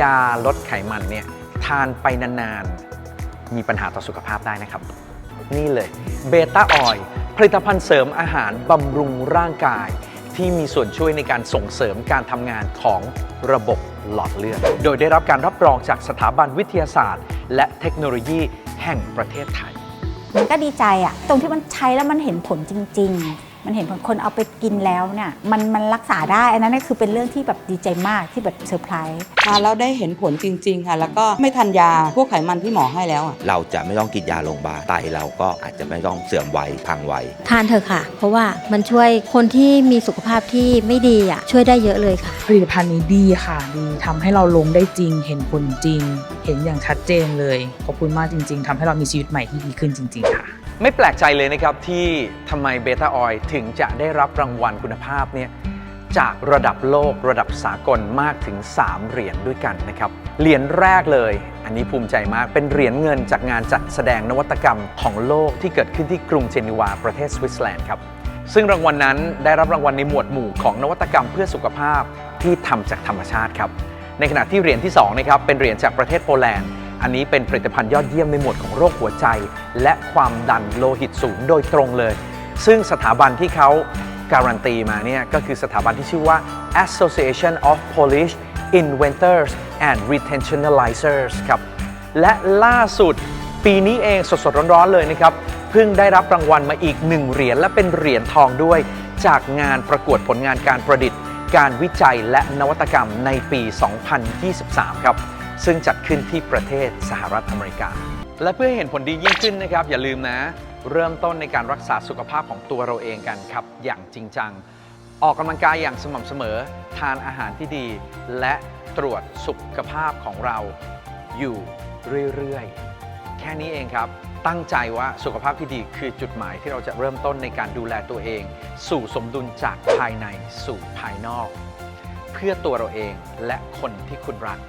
ยาลดไขมันเนี่ยทานไปนานๆ มีปัญหาต่อสุขภาพได้นะครับ นี่เลยเบต้าออยล์ผลิตภัณฑ์เสริมอาหารบำรุงร่างกาย ที่มีส่วนช่วยในการส่งเสริมการทำงานของระบบหลอดเลือด โดยได้รับการรับรองจากสถาบันวิทยาศาสตร์ และเทคโนโลยีแห่งประเทศไทย มันก็ดีใจอะตรงที่มันใช้แล้วมันเห็นผลจริง ๆ มันเห็นผลคนเอาไปกินแล้วเนี่ยมันมันรักษาได้ อันนั้นน่ะคือเป็นเรื่องที่แบบดีใจมากที่แบบเซอร์ไพรส์ทานแล้วได้เห็นผลจริง ๆ ค่ะ แล้วก็ไม่ทันยาพวกไขมันที่หมอให้แล้วอะเราจะไม่ต้องกินยาโรงพยาบาลไตเราก็อาจจะไม่ต้องเสื่อมวัยพังวัยทานเถอะค่ะ เพราะว่ามันช่วยคนที่มีสุขภาพที่ไม่ดีอะช่วยได้เยอะเลยค่ะ ผลิตภัณฑ์นี้ดีค่ะ ดีทำให้เราลงได้จริง เห็นผลจริง เห็นอย่างชัดเจนเลย ขอบคุณมากจริง ๆทำให้เรามีชีวิตใหม่ที่ดีขึ้นจริง ๆ ค่ะ ไม่แปลกใจเลยนะครับที่ทำไมเบต้าออยถึงจะได้รับรางวัลคุณภาพเนี่ยจากระดับโลกระดับสากลมากถึง 3 เหรียญด้วยกันนะครับ เหรียญแรกเลย อันนี้ภูมิใจมากเป็นเหรียญเงินจากงานจัดแสดงนวัตกรรมของโลกที่เกิดขึ้นที่กรุงเจนีวาประเทศสวิตเซอร์แลนด์ครับซึ่งรางวัลนั้นได้รับรางวัลในหมวดหมู่ของนวัตกรรมเพื่อสุขภาพที่ทำจากธรรมชาติครับในขณะที่เหรียญที่สองนะครับเป็นเหรียญจากประเทศโปแลนด์ อันนี้เป็นผลิตภัณฑ์ยอดเยี่ยมในหมวดของโรคหัวใจ และความดันโลหิตสูงโดยตรงเลย ซึ่งสถาบันที่เขาการันตีมาเนี่ยก็คือสถาบันที่ชื่อว่า Association of Polish Inventors and Retentionalizers ครับ และล่าสุดปีนี้เองสดๆร้อนๆเลยนะครับ เพิ่งได้รับรางวัลมาอีกหนึ่งเหรียญและเป็นเหรียญทองด้วย จากงานประกวดผลงานการประดิษฐ์ การวิจัยและนวัตกรรมในปี 2023 ครับ ซึ่งจัดขึ้นที่ประเทศสหรัฐอเมริกา และเพื่อให้เห็นผลดียิ่งขึ้นนะครับ อย่าลืมนะ เริ่มต้นในการรักษาสุขภาพของตัวเราเองกันครับ อย่างจริงจัง ออกกำลังกายอย่างสม่ำเสมอ ทานอาหารที่ดี และตรวจสุขภาพของเราอยู่เรื่อยๆ แค่นี้เองครับ ตั้งใจว่าสุขภาพที่ดีคือจุดหมายที่เราจะเริ่มต้นในการดูแลตัวเอง สู่สมดุลจากภายในสู่ภายนอก เพื่อตัวเราเองและคนที่คุณรัก